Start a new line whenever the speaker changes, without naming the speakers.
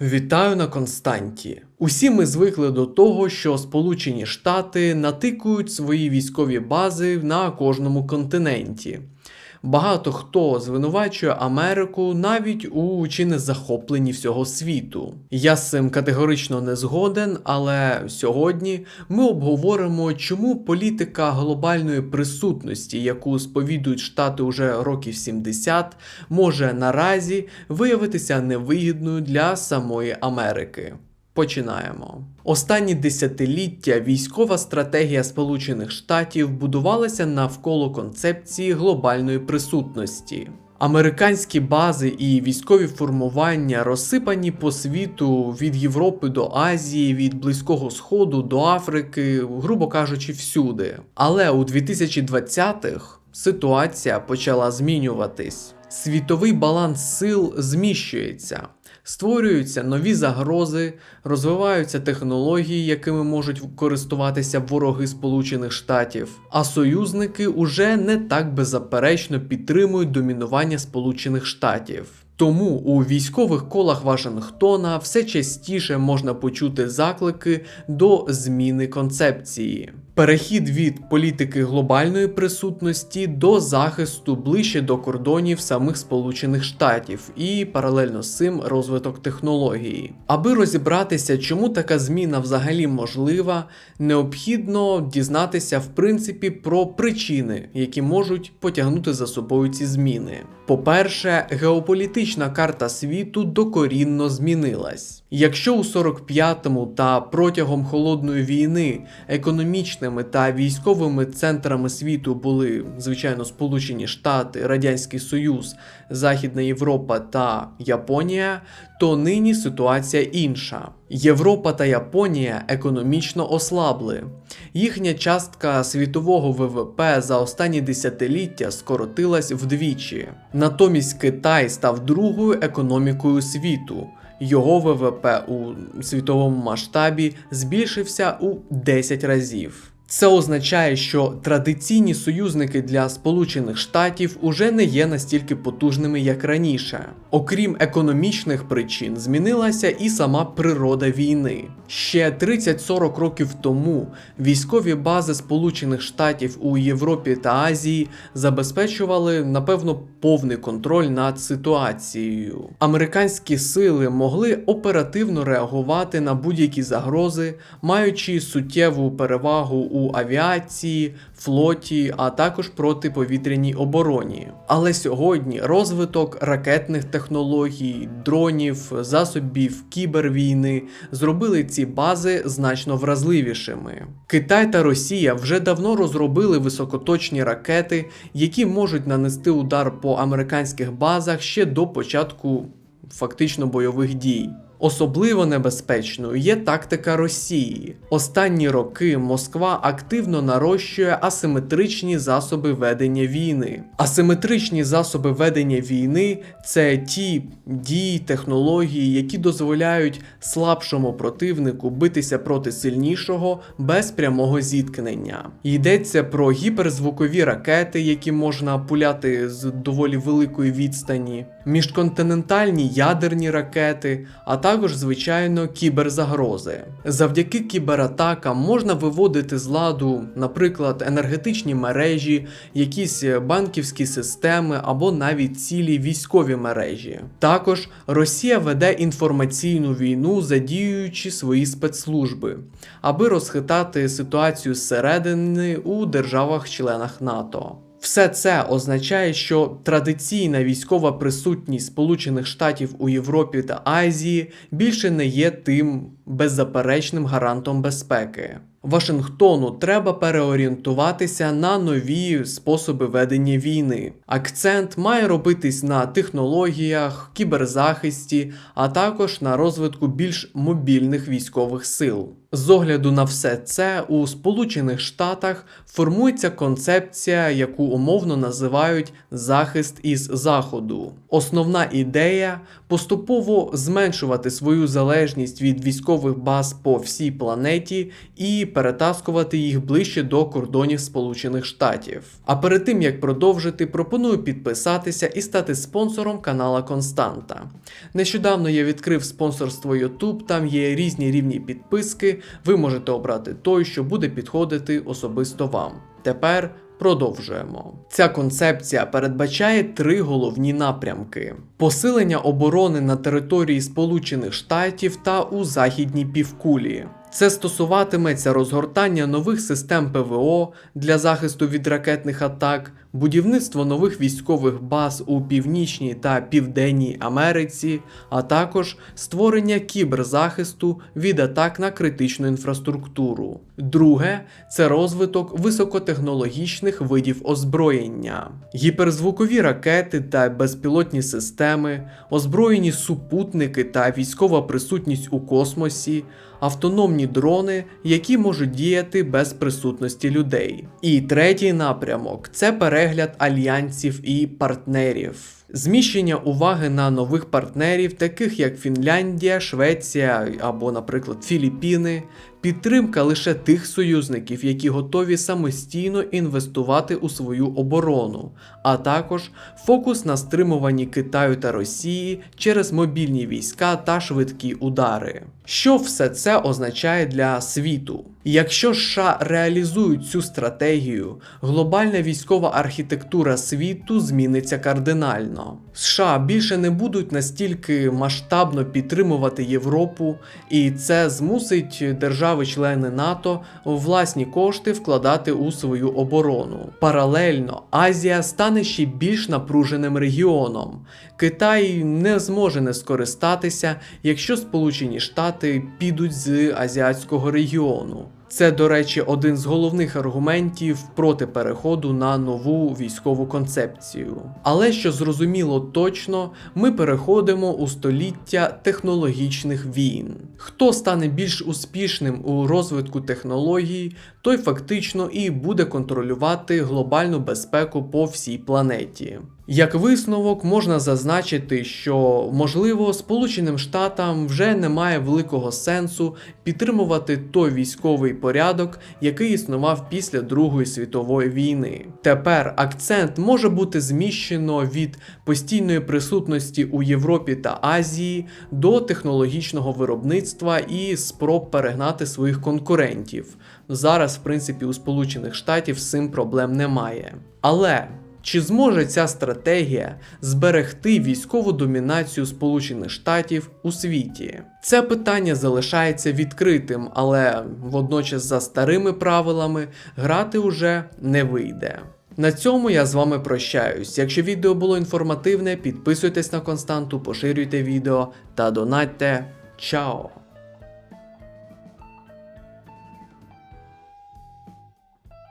Вітаю на Константі. Усі ми звикли до того, що Сполучені Штати натикують свої військові бази на кожному континенті. Багато хто звинувачує Америку навіть у чи не захопленні всього світу. Я з цим категорично не згоден, але сьогодні ми обговоримо, чому політика глобальної присутності, яку сповідують Штати уже років 70, може наразі виявитися невигідною для самої Америки. Починаємо. Останні десятиліття військова стратегія Сполучених Штатів будувалася навколо концепції глобальної присутності. Американські бази і військові формування розсипані по світу від Європи до Азії, від Близького Сходу до Африки, грубо кажучи, всюди. Але у 2020-х ситуація почала змінюватись. Світовий баланс сил зміщується. Створюються нові загрози, розвиваються технології, якими можуть користуватися вороги Сполучених Штатів, а союзники уже не так беззаперечно підтримують домінування Сполучених Штатів. Тому у військових колах Вашингтона все частіше можна почути заклики до зміни концепції. Перехід від політики глобальної присутності до захисту ближче до кордонів самих Сполучених Штатів і паралельно з цим розвиток технології. Аби розібратися, чому така зміна взагалі можлива, необхідно дізнатися в принципі про причини, які можуть потягнути за собою ці зміни. По-перше, геополітична карта світу докорінно змінилась. Якщо у 45-му та протягом холодної війни економічними та військовими центрами світу були, звичайно, Сполучені Штати, Радянський Союз, Західна Європа та Японія, то нині ситуація інша. Європа та Японія економічно ослабли. Їхня частка світового ВВП за останні десятиліття скоротилась вдвічі. Натомість Китай став другою економікою світу. Його ВВП у світовому масштабі збільшився у 10 разів. Це означає, що традиційні союзники для Сполучених Штатів уже не є настільки потужними, як раніше. Окрім економічних причин, змінилася і сама природа війни. Ще 30-40 років тому військові бази Сполучених Штатів у Європі та Азії забезпечували, напевно, повний контроль над ситуацією. Американські сили могли оперативно реагувати на будь-які загрози, маючи суттєву перевагу у авіації, флоті, а також протиповітряній обороні. Але сьогодні розвиток ракетних технологій, дронів, засобів кібервійни зробили ці бази значно вразливішими. Китай та Росія вже давно розробили високоточні ракети, які можуть нанести удар по американських базах ще до початку фактично бойових дій. Особливо небезпечною є тактика Росії. Останні роки Москва активно нарощує асиметричні засоби ведення війни. Асиметричні засоби ведення війни це ті дії, технології, які дозволяють слабшому противнику битися проти сильнішого без прямого зіткнення. Йдеться про гіперзвукові ракети, які можна пуляти з доволі великої відстані, міжконтинентальні ядерні ракети, а також, звичайно, кіберзагрози. Завдяки кібератакам можна виводити з ладу, наприклад, енергетичні мережі, якісь банківські системи або навіть цілі військові мережі. Також Росія веде інформаційну війну, задіюючи свої спецслужби, аби розхитати ситуацію зсередини у державах-членах НАТО. Все це означає, що традиційна військова присутність Сполучених Штатів у Європі та Азії більше не є тим беззаперечним гарантом безпеки. Вашингтону треба переорієнтуватися на нові способи ведення війни. Акцент має робитись на технологіях, кіберзахисті, а також на розвитку більш мобільних військових сил. З огляду на все це у Сполучених Штатах формується концепція, яку умовно називають захист із заходу. Основна ідея поступово зменшувати свою залежність від військових військових баз по всій планеті і перетаскувати їх ближче до кордонів Сполучених Штатів. А перед тим як продовжити, пропоную підписатися і стати спонсором канала Константа. Нещодавно я відкрив спонсорство YouTube, там є різні рівні підписки. Ви можете обрати той, що буде підходити особисто вам. Тепер продовжуємо. Ця концепція передбачає три головні напрямки: посилення оборони на території Сполучених Штатів та у західній півкулі. Це стосуватиметься розгортання нових систем ПВО для захисту від ракетних атак, будівництво нових військових баз у Північній та Південній Америці, а також створення кіберзахисту від атак на критичну інфраструктуру. Друге це розвиток високотехнологічних видів озброєння, гіперзвукові ракети та безпілотні системи, озброєні супутники та військова присутність у космосі, автономні дрони, які можуть діяти без присутності людей. І третій напрямок це перегляд альянсів і партнерів. Зміщення уваги на нових партнерів, таких як Фінляндія, Швеція або, наприклад, Філіппіни, підтримка лише тих союзників, які готові самостійно інвестувати у свою оборону, а також фокус на стримуванні Китаю та Росії через мобільні війська та швидкі удари. Що все це означає для світу? Якщо США реалізують цю стратегію, глобальна військова архітектура світу зміниться кардинально. США більше не будуть настільки масштабно підтримувати Європу, і це змусить держави-члени НАТО власні кошти вкладати у свою оборону. Паралельно Азія стане ще більш напруженим регіоном. Китай не зможе не скористатися, якщо Сполучені Штати підуть з азіатського регіону. Це, до речі, один з головних аргументів проти переходу на нову військову концепцію. Але що зрозуміло точно, ми переходимо у століття технологічних війн. Хто стане більш успішним у розвитку технологій, той фактично і буде контролювати глобальну безпеку по всій планеті. Як висновок можна зазначити, що можливо Сполученим Штатам вже немає великого сенсу підтримувати той військовий порядок, який існував після Другої світової війни. Тепер акцент може бути зміщено від постійної присутності у Європі та Азії до технологічного виробництва і спроб перегнати своїх конкурентів. Зараз, в принципі, у Сполучених Штатів з цим проблем немає. Але чи зможе ця стратегія зберегти військову домінацію Сполучених Штатів у світі? Це питання залишається відкритим, але водночас за старими правилами грати уже не вийде. На цьому я з вами прощаюсь. Якщо відео було інформативне, підписуйтесь на константу, поширюйте відео та донатьте. Чао!